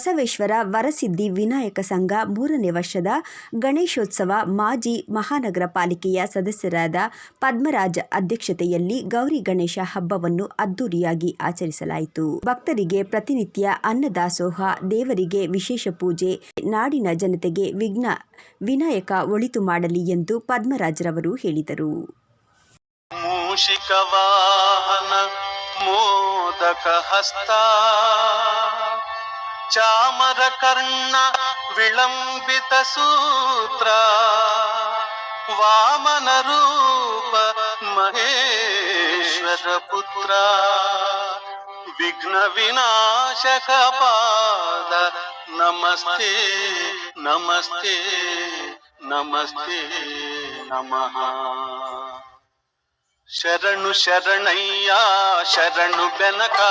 ಬಸವೇಶ್ವರ ವರಸಿದ್ಧಿ ವಿನಾಯಕ ಸಂಘ ಮೂರನೇ ವರ್ಷದ ಗಣೇಶೋತ್ಸವ ಮಾಜಿ ಮಹಾನಗರ ಪಾಲಿಕೆಯ ಸದಸ್ಯರಾದ ಪದ್ಮರಾಜ್ ಅಧ್ಯಕ್ಷತೆಯಲ್ಲಿ ಗೌರಿ ಗಣೇಶ ಹಬ್ಬವನ್ನು ಅದ್ದೂರಿಯಾಗಿ ಆಚರಿಸಲಾಯಿತು. ಭಕ್ತರಿಗೆ ಪ್ರತಿನಿತ್ಯ ಅನ್ನದಾಸೋಹ, ದೇವರಿಗೆ ವಿಶೇಷ ಪೂಜೆ, ನಾಡಿನ ಜನತೆಗೆ ವಿಘ್ನ, ವಿನಾಯಕ ಒಳಿತು ಮಾಡಲಿ ಎಂದು ಪದ್ಮರಾಜ್ರವರು ಹೇಳಿದರು. ಮೂಷಿಕವಾಹನ ಮೋದಕ ಹಸ್ತ चामरकर्ण विलम्बितसूत्र वामनरूप महेश्वरपुत्र विघ्नविनाशकपाद नमस्ते नमस्ते नमस्ते नमः शरणु शरणय्या शरणु बेनका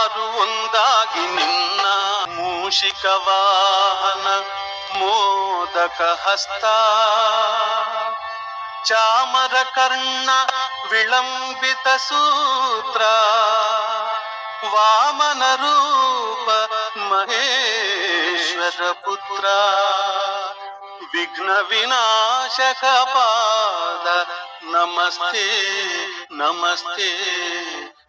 ಎಲ್ಲಾರು ಒಂದಾಗಿ ನಿನ್ನ ಮೂಷಿಕ ವಾಹನ ಮೋದಕ ಹಸ್ತ ಚಾಮರ ಕರ್ಣ ವಿಳಂಬಿತ ಸೂತ್ರ ವಾಮನ ರೂಪ ಮಹೇಶ್ವರ ಪುತ್ರ ವಿಘ್ನ ವಿನಾಶಕ ಪಾದ ನಮಸ್ತೆ ನಮಸ್ತೆ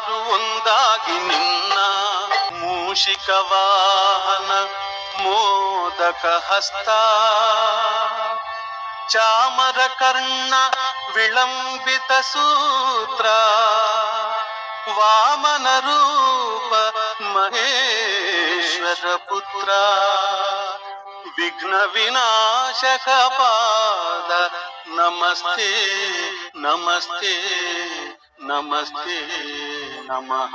ಎಲ್ಲಾರು ಒಂದಾಗಿ ನಿನ್ನ ಮೂಷಿಕ ವಾಹನ, ಮೋದಕ ಹಸ್ತ. ಚಾಮರ ಕರ್ಣ ವಿಳಂಬಿತ ಸೂತ್ರ, ವಾಮನ ರೂಪ ಮಹೇಶ್ವರ ಪುತ್ರ. ವಿಘ್ನ ವಿನಾಶಕ ಪಾದ, ನಮಸ್ತೆ ನಮಸ್ತೆ ನಮಸ್ತೆ. ನಮಃ.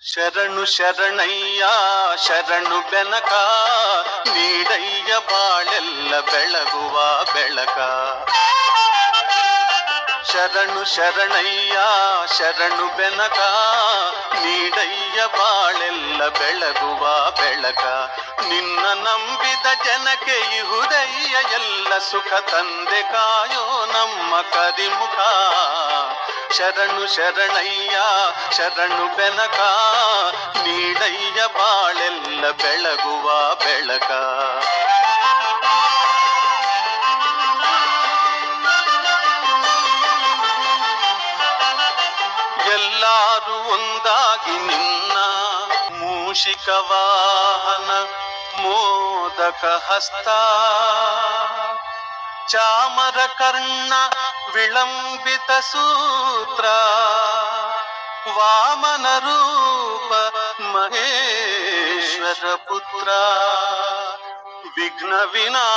ಶರಣು ಶರಣಯ್ಯ ಶರಣು ಬೆನಕ ನೀಡಯ್ಯ ಬಾಳೆಲ್ಲ ಬೆಳಗುವ ಬೆಳಕ. ಶರಣು ಶರಣಯ್ಯ ಶರಣು ಬೆನಕ ನೀಡಯ್ಯ ಬಾಳೆಲ್ಲ ಬೆಳಗುವ ಬೆಳಕ, ನಿನ್ನ ನಂಬಿದ ಜನಕ್ಕೆ ಇಹುದಯ್ಯ ಎಲ್ಲ ಸುಖ ತಂದೆ ಕಾಯೋ ನಮ್ಮ ಕರಿಮುಖ. ಶರಣು ಶರಣಯ್ಯ, ಶರಣು ಬೆನಕ, ನೀಡಯ್ಯ ಬಾಳೆಲ್ಲ ಬೆಳಗುವ ಬೆಳಕ. ಎಲ್ಲಾರು ಒಂದಾಗಿ ನಿನ್ನ ಮೂಷಿಕ ವಾಹನ ಮೋದಕ ಹಸ್ತ ಚಾಮರ ಕರ್ಣ ವಿಳಂಬಿತ ಸೂತ್ರ ವಾಮನ ರೂಪ ಮಹೇಶ್ವರ ಪುತ್ರ ವಿಘ್ನ ವಿನಾ